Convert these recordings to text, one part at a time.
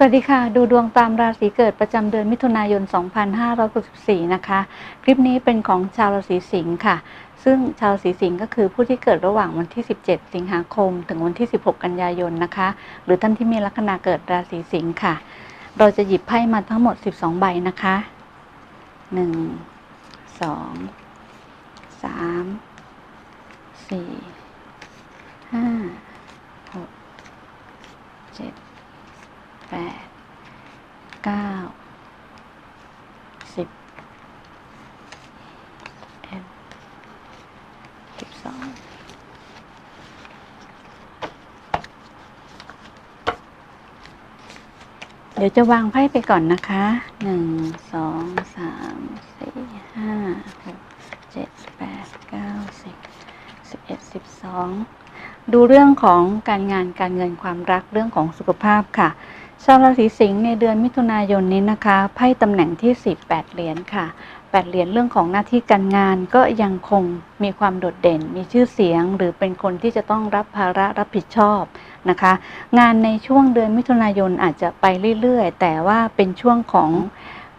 สวัสดีค่ะ ดูดวงตามราศีเกิดประจำเดือนมิถุนายน 2564 นะคะ คลิปนี้เป็นของชาวราศีสิงค์ค่ะ ซึ่งชาวราศีสิงค์ก็คือผู้ที่เกิดระหว่างวันที่ 17 สิงหาคม ถึงวันที่ 16 กันยายนนะคะ หรือท่านที่มีลัคนาเกิดราศีสิงค์ค่ะ เราจะหยิบไพ่มาทั้งหมด 12 ใบนะคะ 1 2 3 4 5 6 7 แปดเก้าสิบเอ็ดสิบสอง เดี๋ยวจะวางไพ่ไปก่อนนะคะหนึ่งสองสามสี่ห้าหกเจ็ดแปดเก้าสิบสิบเอ็ดสิบสองดูเรื่องของการงานการเงินความรักเรื่องของสุขภาพค่ะชาวราศีสิงห์ในเดือนมิถุนายนนี้นะคะไพ่ตำแหน่งที่10 8เหรียญค่ะ 8เหรียญเรื่องของหน้าที่การงานก็ยังคงมีความโดดเด่น มีชื่อเสียง หรือเป็นคนที่จะต้องรับภาระรับผิดชอบนะคะ งานในช่วงเดือนมิถุนายนอาจจะไปเรื่อยๆ แต่ว่าเป็นช่วงของ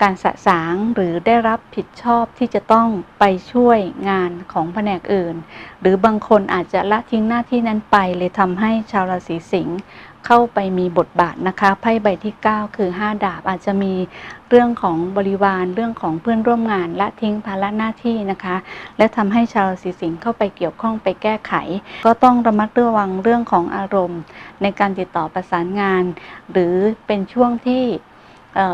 การสะสางหรือได้รับผิดชอบที่จะต้องไปช่วยงานของแผนกอื่น หรือบางคนอาจจะละทิ้งหน้าที่นั้นไปเลยทำให้ชาวราศีสิงห์ เข้าไปมีบทบาทนะคะไพ่ใบที่ 9 คือ 5 ดาบอาจจะมีเรื่องของบริวารเรื่องของเพื่อนร่วมงานละทิ้งภาระหน้าที่นะคะ และทำให้ชาวราศีสิงห์เข้าไปเกี่ยวข้องไปแก้ไข ก็ต้องระมัดระวังเรื่องของอารมณ์ ในการติดต่อประสานงาน หรือเป็นช่วงที่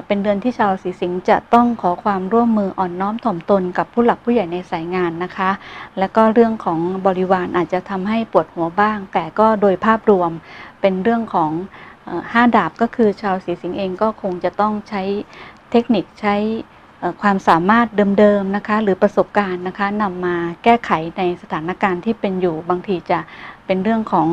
เป็นเดือนที่ชาวราศีสิงห์จะต้องขอความร่วมมืออ่อนน้อมถ่อมตนกับผู้หลักผู้ใหญ่ในสายงานนะคะ แล้วก็เรื่องของบริวารอาจจะทำให้ปวดหัวบ้าง แต่ก็โดยภาพรวม เป็นเรื่องของห้าดาบก็คือชาวสีสิงห์เองก็คงจะต้องใช้เทคนิคใช้ความสามารถเดิมๆนะคะหรือประสบการณ์นะคะนำมาแก้ไขในสถานการณ์ที่เป็นอยู่บางทีจะเป็นเรื่องของ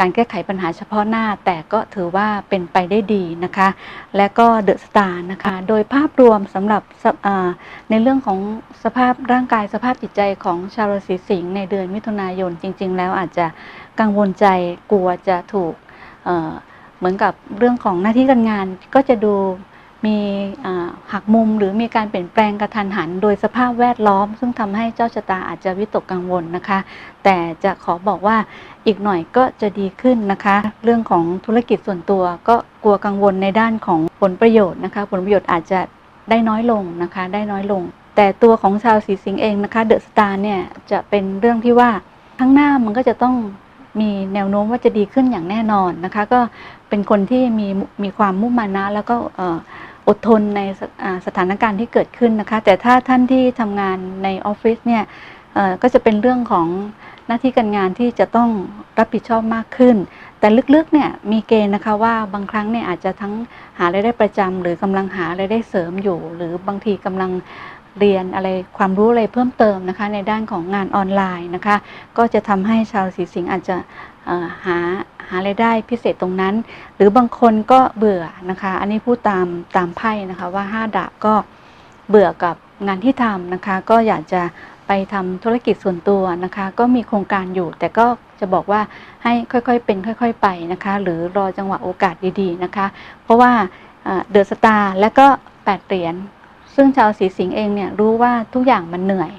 การแก้ไขปัญหาเฉพาะหน้า แต่ก็ถือว่าเป็นไปได้ดีนะคะ และก็เดอะสตาร์นะคะ โดยภาพรวมสำหรับในเรื่องของสภาพร่างกายสภาพจิตใจของชาวราศีสิงห์ในเดือนมิถุนายนจริง ๆ แล้วอาจจะกังวลใจกลัวจะถูก เหมือนกับเรื่องของหน้าที่การงานก็จะดูมีหักมุมหรือมีการเปลี่ยนแปลงกระทันหัน โดยสภาพแวดล้อม ซึ่งทำให้เจ้าชะตาอาจจะวิตกกังวลนะคะ แต่จะขอบอกว่าอีกหน่อยก็จะดีขึ้นนะคะ เรื่องของธุรกิจส่วนตัวก็กลัวกังวลในด้านของผลประโยชน์นะคะ ผลประโยชน์อาจจะได้น้อยลงนะคะ ได้น้อยลง แต่ตัวของชาวสีสิงห์เองนะคะเดอะสตาร์เนี่ยจะเป็นเรื่องที่ว่าข้างหน้ามันก็จะต้อง มีแนวโน้มว่าจะดีขึ้นอย่างแน่นอนนะคะ ก็เป็นคนที่มีมีความมุ่งมานะ แล้วก็ออดทนในสสถานการณ์ที่เกิดขึ้นนะคะ แต่ถ้าท่านที่ทำงานในออฟฟิศเนี่ยก็จะเป็นเรื่องของหน้าที่การงานที่จะต้องรับผิดชอบมากขึ้น แต่ลึกๆเนี่ยมีเกณฑ์นะคะว่าบางครั้งเนี่ยอาจจะทั้งหารายได้ประจำหรือกำลังหารายได้เสริมอยู่ หรือบางทีกำลัง เรียนอะไรความรู้อะไรเพิ่มเติมนะคะ ในด้านของงานออนไลน์นะคะ ก็จะทำให้ชาวสีสิงอาจจะหาหารายได้พิเศษตรงนั้น หรือบางคนก็เบื่อนะคะ อันนี้พูดตามตามไพ่นะคะว่าห้าดาบก็เบื่อกับงานที่ทำนะคะ ก็อยากจะไปทำธุรกิจส่วนตัวนะคะ ก็มีโครงการอยู่ แต่ก็จะบอกว่าให้ค่อยๆเป็นค่อย ๆ ไปนะคะ หรือรอจังหวะโอกาสดีๆนะคะ เพราะว่าเดอะสตาร์และก็แปดเหรียญ ซึ่งชาวสีสิงห์เองเนี่ยรู้ว่าทุกอย่างมันเหนื่อย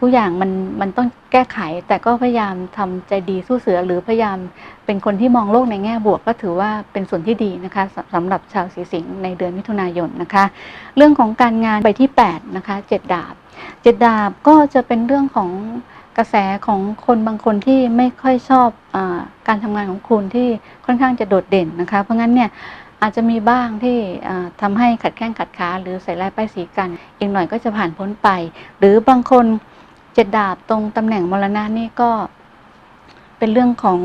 ทุกอย่างมันมันต้องแก้ไข แต่ก็พยายามทำใจดีสู้เสือ หรือพยายามเป็นคนที่มองโลกในแง่บวกก็ถือว่าเป็นส่วนที่ดีนะคะสสำหรับชาวสีสิงห์ในเดือนมิถุนายนนะคะ เรื่องของการงานไปที่8นะคะเจ็ดดาบเจ็ดดาบก็จะเป็นเรื่องของกระแสของคนบางคนที่ไม่ค่อยชอบอการทำงานของคุณที่ค่อนข้างจะโดดเด่นนะคะ เพราะงั้นเนี่ย อาจจะมีบ้างที่ทำาให้ขัดแข้งขัดขาหรือใส่ลายป้ายสีกัน อีกหน่อยก็จะผ่านพ้นไป หรือบางคนเจ็ดดาบตรงตำแหน่งมรณะนี่ก็เป็นเรื่องของ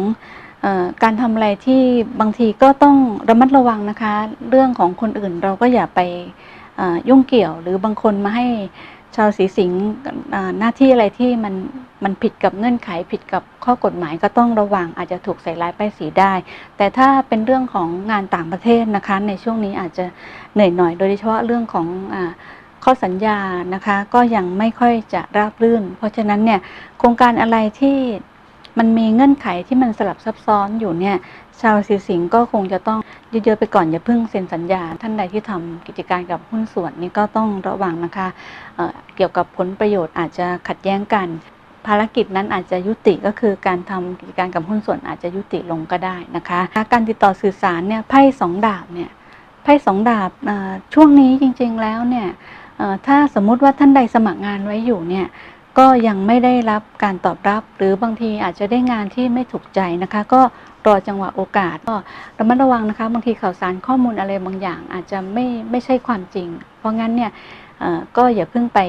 อการทำอะไรที่บางทีก็ต้องระมัดระวังนะคะ เรื่องของคนอื่นเราก็อย่าไปยุ่งเกี่ยว หรือบางคนมาให้ ชาวสีสิงห์หน้าที่อะไรที่มันมันผิดกับเงื่อนไขผิดกับข้อกฎหมายก็ต้องระวังอาจจะถูกใส่ร้ายป้ายสีได้ แต่ถ้าเป็นเรื่องของงานต่างประเทศนะคะ ในช่วงนี้อาจจะเหนื่อยหน่อย โดยเฉพาะเรื่องของอข้อสัญญานะคะ ก็ยังไม่ค่อยจะราบรื่น เพราะฉะนั้นเนี่ยโครงการอะไรที่ มันมีเงื่อนไขที่มันสลับซับซ้อนอยู่เนี่ยชาวสีสิงห์ก็คงจะต้องเยอะๆไปก่อนอย่าเพิ่งเซ็นสัญญา ท่านใดที่ทำกิจการกับหุ้นส่วนนี่ก็ต้องระวังนะคะเเกี่ยวกับผลประโยชน์อาจจะขัดแย้งกัน ภารกิจนั้นอาจจะยุติก็คือการทำกิจการกับหุ้นส่วนอาจจะยุติลงก็ได้นะคะ การติดต่อสื่อสารเนี่ยไพ่สองดาบเนี่ยไพ่สองดาบช่วงนี้จริงๆแล้วเนี่ยถ้าสมมุติว่าท่านใดสมัครงานไว้อยู่เนี่ย ก็ยังไม่ได้รับการตอบรับ หรือบางทีอาจจะได้งานที่ไม่ถูกใจนะคะ ก็รอจังหวะโอกาสก็ระมัดระวังนะคะ บางทีข่าวสารข้อมูลอะไรบางอย่าง อาจจะไม่ไม่ใช่ความจริง เพราะงั้นเนี่ยก็อย่าเพิ่งไป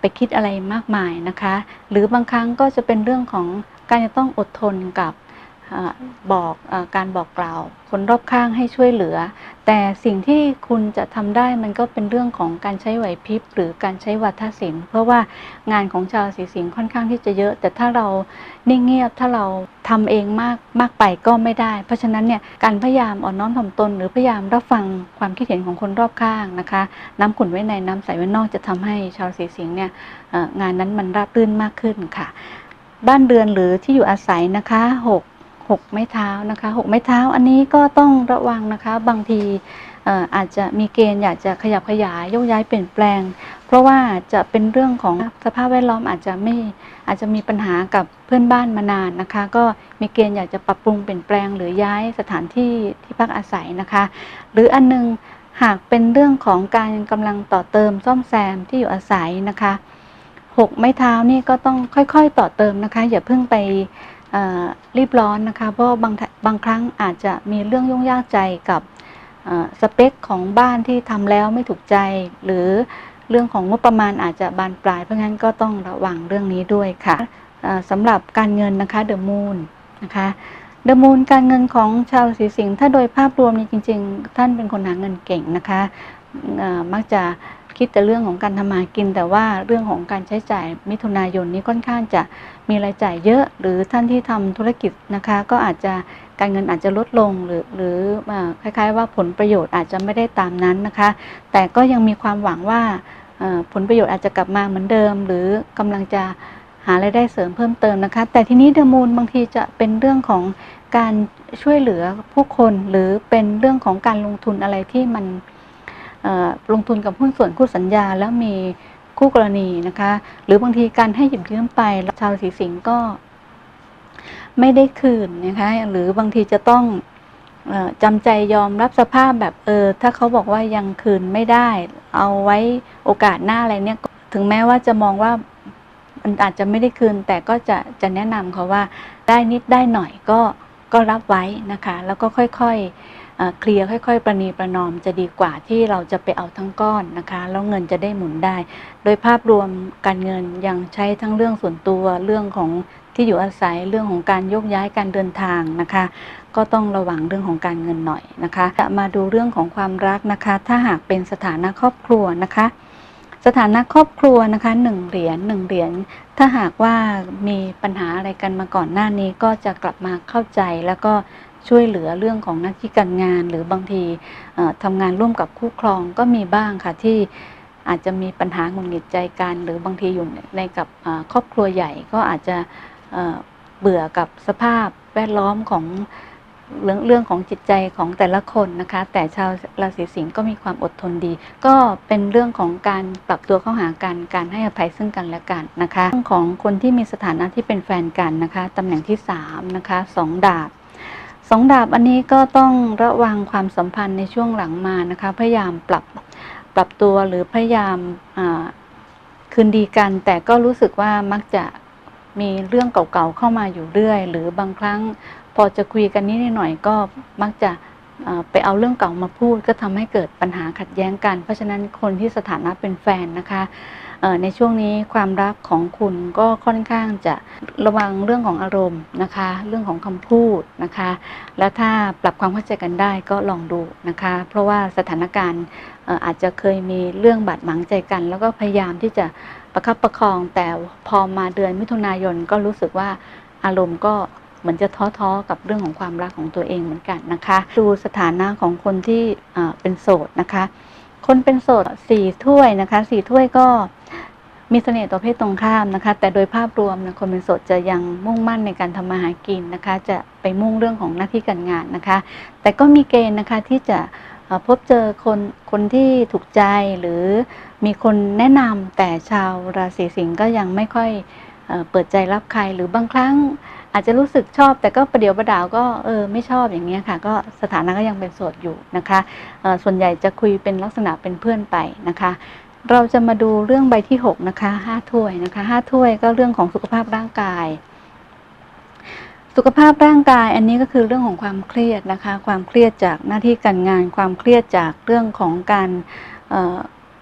ไปคิดอะไรมากมายนะคะ หรือบางครั้งก็จะเป็นเรื่องของการจะต้องอดทนกับ บอกอการบอกกล่าวคนรอบข้างให้ช่วยเหลือ แต่สิ่งที่คุณจะทำได้มันก็เป็นเรื่องของการใช้ไหวพริบหรือการใช้วัฒศิลป์เพราะว่างานของชาวสีสิงห์ค่อนข้างที่จะเยอะ แต่ถ้าเรานิ่งเงียบถ้าเราทำเองมากมากไปก็ไม่ได้ เพราะฉะนั้นเนี่ยการพยายามอ่อนน้อมถ่อมตน หรือพยายามรับฟังความคิดเห็นของคนรอบข้างนะคะ น้ำขุ่นไว้ในน้ำใสไว้นอกจะทำให้ชาวสีสิงห์เนี่ยงานนั้นมันราบรื่นมากขึ้นค่ะ บ้านเรือนหรือที่อยู่อาศัยนะคะหก หกไม้เท้านะคะหกไม้เท้าอันนี้ก็ต้องระวังนะคะบางทีอาจจะมีเกณฑ์อยากจะขยับขยายโยกย้ายเปลี่ยนแปลง เพราะว่าจะเป็นเรื่องของสภาพแวดล้อมอาจจะไม่อาจจะมีปัญหากับเพื่อนบ้านมานานนะคะ ก็มีเกณฑ์อยากจะปรับปรุงเปลี่ยนแปลง หรือย้ายสถานที่ที่พักอาศัยนะคะ หรืออันนึงหากเป็นเรื่องของการกำลังต่อเติมซ่อมแซมที่อยู่อาศัยนะคะหกไม้เท้านี่ก็ต้องค่อยๆ ต่อเติมนะคะ อย่าเพิ่งไป รีบร้อนนะคะ เพราะบางบางครั้งอาจจะมีเรื่องยุ่งยากใจกับสเปคของบ้านที่ทำแล้วไม่ถูกใจ หรือเรื่องของงบประมาณอาจจะบานปลาย เพราะงั้นก็ต้องระวังเรื่องนี้ด้วยค่ะสำหรับการเงินนะคะเดอะมูนนะคะเดอะมูนการเงินของชาวสีสิงห์ถ้าโดยภาพรวมนี่จริง ๆ ท่านเป็นคนหาเงินเก่งนะคะมักจะ คิดแต่เรื่องของการทำมากิน แต่ว่าเรื่องของการใช้จ่ายมิถุนายนนี้ค่อนข้างจะมีรายจ่ายเยอะ หรือท่านที่ทำธุรกิจนะคะ ก็อาจจะการเงินอาจจะลดลงหรือหรือคล้าย ๆ ว่าผลประโยชน์อาจจะไม่ได้ตามนั้นนะคะ แต่ก็ยังมีความหวังว่าผลประโยชน์อาจจะกลับมาเหมือนเดิม หรือกำลังจะหารายได้เสริมเพิ่มเติมนะคะ แต่ทีนี้เดมูนบางทีจะเป็นเรื่องของการช่วยเหลือผู้คนหรือเป็นเรื่องของการลงทุนอะไรที่มัน ลงทุนกับหุ้นส่วนคู่สัญญา แล้วมีคู่กรณีนะคะ หรือบางทีการให้หยิบยืมไปชาวสีสิงห์ก็ไม่ได้คืนนะคะหรือบางทีจะต้องจำใจยอมรับสภาพแบบเออถ้าเขาบอกว่ายังคืนไม่ได้ เอาไว้โอกาสหน้าอะไรเนี่ยถึงแม้ว่าจะมองว่ามันอาจจะไม่ได้คืน แต่ก็จะจะแนะนำเขาว่าได้นิดได้หน่อยก็ก็รับไว้นะคะ แล้วก็ค่อยๆ เคลียร์ค่อย ๆ ประนีประนอมจะดีกว่าที่เราจะไปเอาทั้งก้อนนะคะแล้วเงินจะได้หมุนได้ โดยภาพรวมการเงินยังใช้ทั้งเรื่องส่วนตัวเรื่องของที่อยู่อาศัยเรื่องของการยกย้ายการเดินทางนะคะ ก็ต้องระวังเรื่องของการเงินหน่อยนะคะจะมาดูเรื่องของความรักนะคะ ถ้าหากเป็นสถานะครอบครัวนะคะ สถานะครอบครัวนะคะหนึ่งเหรียญหนึ่งเหรียญถ้าหากว่ามีปัญหาอะไรกันมาก่อนหน้านี้ก็จะกลับมาเข้าใจแล้วก็ ช่วยเหลือเรื่องของหน้าที่การงาน หรือบางทีเอ่อทำงานร่วมกับคู่ครองก็มีบ้างค่ะที่อาจจะมีปัญหาหงุดหงิดใจกัน หรือบางทีอยู่ในกับครอบครัวใหญ่ก็อาจจะเอ่อเบื่อกับสภาพแวดล้อมของเรื่องเรื่องของจิตใจของแต่ละคนนะคะ แต่ชาวราศีสิงห์ก็มีความอดทนดี ก็เป็นเรื่องของการปรับตัวเข้าหากันการให้อภัยซึ่งกันและกันนะคะเรื่องของคนที่มีสถานะที่เป็นแฟนกันนะคะตำแหน่งที่สามนะคะสองดาบ สองดาบอันนี้ก็ต้องระวังความสัมพันธ์ในช่วงหลังมานะคะ พยายามปรับปรับตัวหรือพยายามคืนดีกัน แต่ก็รู้สึกว่ามักจะมีเรื่องเก่าๆเข้ามาอยู่เรื่อย หรือบางครั้งพอจะคุยกันนิดหน่อยก็มักจะไปเอาเรื่องเก่ามาพูด ก็ทำให้เกิดปัญหาขัดแย้งกัน เพราะฉะนั้นคนที่สถานะเป็นแฟนนะคะ ในช่วงนี้ความรักของคุณก็ค่อนข้างจะระวังเรื่องของอารมณ์นะคะ เรื่องของคำพูดนะคะ แล้วถ้าปรับความเข้าใจกันได้ก็ลองดูนะคะ เพราะว่าสถานการณ์อาจจะเคยมีเรื่องบาดหมางใจกัน แล้วก็พยายามที่จะประคับประคอง แต่พอมาเดือนมิถุนายนก็รู้สึกว่าอารมณ์ก็เหมือนจะท้อๆ กับเรื่องของความรักของตัวเองเหมือนกันนะคะ ดูสถานะของคนที่เป็นโสดนะคะ คนเป็นโสดสี่ถ้วยนะคะสี่ถ้วยก็ มีเสน่ห์ต่อเพศตรงข้ามนะคะ แต่โดยภาพรวมนะคนเป็นโสดจะยังมุ่งมั่นในการทำมาหากินนะคะ จะไปมุ่งเรื่องของหน้าที่การงานนะคะ แต่ก็มีเกณฑ์นะคะที่จะพบเจอคนคนที่ถูกใจหรือมีคนแนะนำแต่ชาวราศีสิงห์ก็ยังไม่ค่อยเอเปิดใจรับใครหรือบางครั้งอาจจะรู้สึกชอบแต่ก็ประเดี๋ยวประดาวก็เออไม่ชอบอย่างเงี้ยค่ะ ก็สถานะก็ยังเป็นโสดอยู่นะคะส่วนใหญ่จะคุยเป็นลักษณะเป็นเพื่อนไปนะคะ เราจะมาดูเรื่องใบที่ 6 นะคะห้าถ้วยนะคะห้าถ้วยก็เรื่องของสุขภาพร่างกาย สุขภาพร่างกายอันนี้ก็คือเรื่องของความเครียดนะคะ ความเครียดจากหน้าที่การงาน ความเครียดจากเรื่องของการ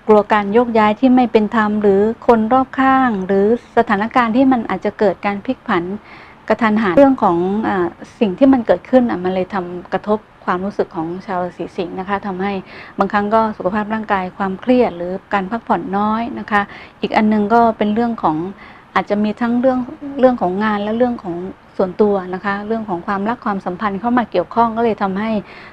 กลัวการโยกย้ายที่ไม่เป็นธรรมหรือคนรอบข้าง หรือสถานการณ์ที่มันอาจจะเกิดการพลิกผันกระทันหันเรื่องของอสิ่งที่มันเกิดขึ้นอะมันเลยทำกระทบ ความรู้สึกของชาวราศีสิงห์นะคะทำให้บางครั้งก็สุขภาพร่างกายความเครียดหรือการพักผ่อนน้อยนะคะ อีกอันหนึงก็เป็นเรื่องของอาจจะมีทั้งเรื่องเรื่องของงานและเรื่องของส่วนตัวนะคะ เรื่องของความรักความสัมพันธ์เข้ามาเกี่ยวข้องก็เลยทำให้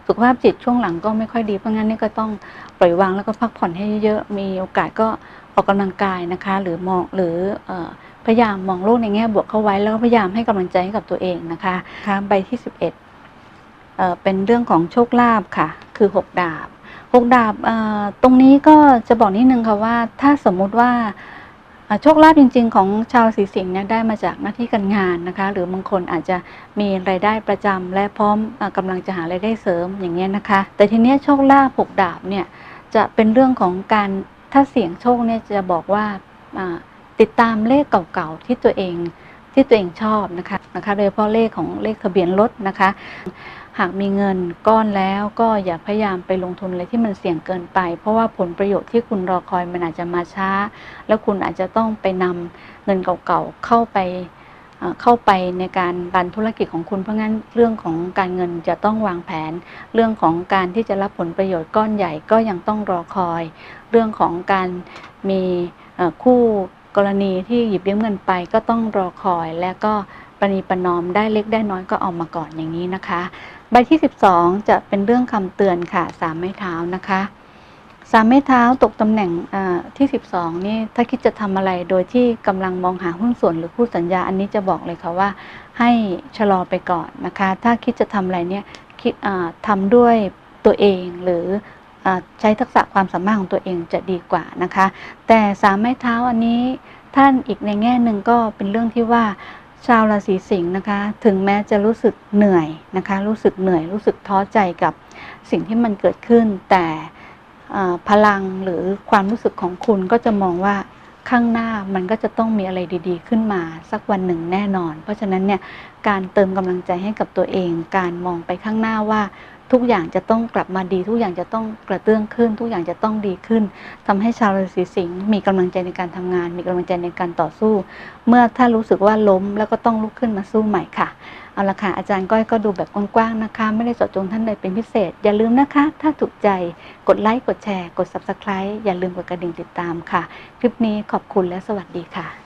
สุขภาพจิตช่วงหลังก็ไม่ค่อยดีเพราะงั้นนี่ก็ต้องปล่อยวางแล้วก็พักผ่อนให้เยอะๆมีโอกาสก็ออกกำลังกายนะคะ หรือมองหรือเอ่อพยายามมองโลกในแง่บวกเข้าไว้แล้วก็พยายามให้กำลังใจให้กับตัวเองนะคะค่ะใบที่ 11 เป็นเรื่องของโชคลาภค่ะ คือ 6 ดาบหกดาบตรงนี้ก็จะบอกนิดนึงค่ะว่า ถ้าสมมุติว่าโชคลาภจริง ๆ ของชาวราศีสิงห์เนี่ยได้มาจากหน้าที่การงานนะคะ หรือบางคนอาจจะมีรายได้ประจำและพร้อมออกำลังจะหารายได้เสริมอย่างเงี้ยนะคะ แต่ทีเนี้ยโชคลาภหกดาบเนี่ยจะเป็นเรื่องของการถ้าเสี่ยงโชคเนี่ยจะบอกว่าติดตามเลขเก่าๆที่ตัวเองที่ตัวเองชอบนะคะนะคะ โดยเฉพาะเลขของเลขทะเบียนรถนะคะ หากมีเงินก้อนแล้วก็อย่าพยายามไปลงทุนอะไรที่มันเสี่ยงเกินไป เพราะว่าผลประโยชน์ที่คุณรอคอยมันอาจจะมาช้า แล้วคุณอาจจะต้องไปนำเงินเก่าๆเข้าไปเข้าไปในการรันธุรกิจของคุณเพราะงั้นเรื่องของการเงินจะต้องวางแผน เรื่องของการที่จะรับผลประโยชน์ก้อนใหญ่ก็ยังต้องรอคอย เรื่องของการมีคู่กรณีที่หยิบยืมเงินไปก็ต้องรอคอย และก็ประนีประนอมได้เล็กได้น้อยก็เอามาก่อนอย่างนี้นะคะ ใบที่ 12 จะเป็นเรื่องคำเตือนค่ะสามไม้เท้านะคะสามไม้เท้าตกตำแหน่งอ่าที่ 12 นี่ถ้าคิดจะทำอะไรโดยที่กำลังมองหาหุ้นส่วนหรือคู่สัญญา อันนี้จะบอกเลยค่ะว่า ให้ชะลอไปก่อนนะคะ ถ้าคิดจะทำอะไรเนี่ยคิดทำด้วยตัวเองหรือใช้ทักษะความสามารถของตัวเองจะดีกว่านะคะ แต่สามไม้เท้าอันนี้ท่านอีกในแง่หนึ่งก็เป็นเรื่องที่ว่า ชาวราศีสิงห์นะคะ ถึงแม้จะรู้สึกเหนื่อยนะคะ รู้สึกเหนื่อย รู้สึกท้อใจกับสิ่งที่มันเกิดขึ้น แต่พลังหรือความรู้สึกของคุณก็จะมองว่าข้างหน้ามันก็จะต้องมีอะไรดีๆ ขึ้นมาสักวันหนึ่งแน่นอน เพราะฉะนั้นเนี่ยการเติมกำลังใจให้กับตัวเอง การมองไปข้างหน้าว่า ทุกอย่างจะต้องกลับมาดี ทุกอย่างจะต้องกระเตื้องขึ้น ทุกอย่างจะต้องดีขึ้นทำให้ชาวราศีสิงห์มีกำลังใจในการทำงาน มีกำลังใจในการต่อสู้ เมื่อถ้ารู้สึกว่าล้มแล้วก็ต้องลุกขึ้นมาสู้ใหม่ค่ะเอาละค่ะอาจารย์ก้อยก็ดูแบบกว้างๆนะคะ ไม่ได้เจาะจงท่านใดเป็นพิเศษ อย่าลืมนะคะ ถ้าถูกใจกดไลค์กดแชร์ กด Subscribe อย่าลืมกดกระดิ่งติดตามค่ะ คลิปนี้ขอบคุณและสวัสดีค่ะ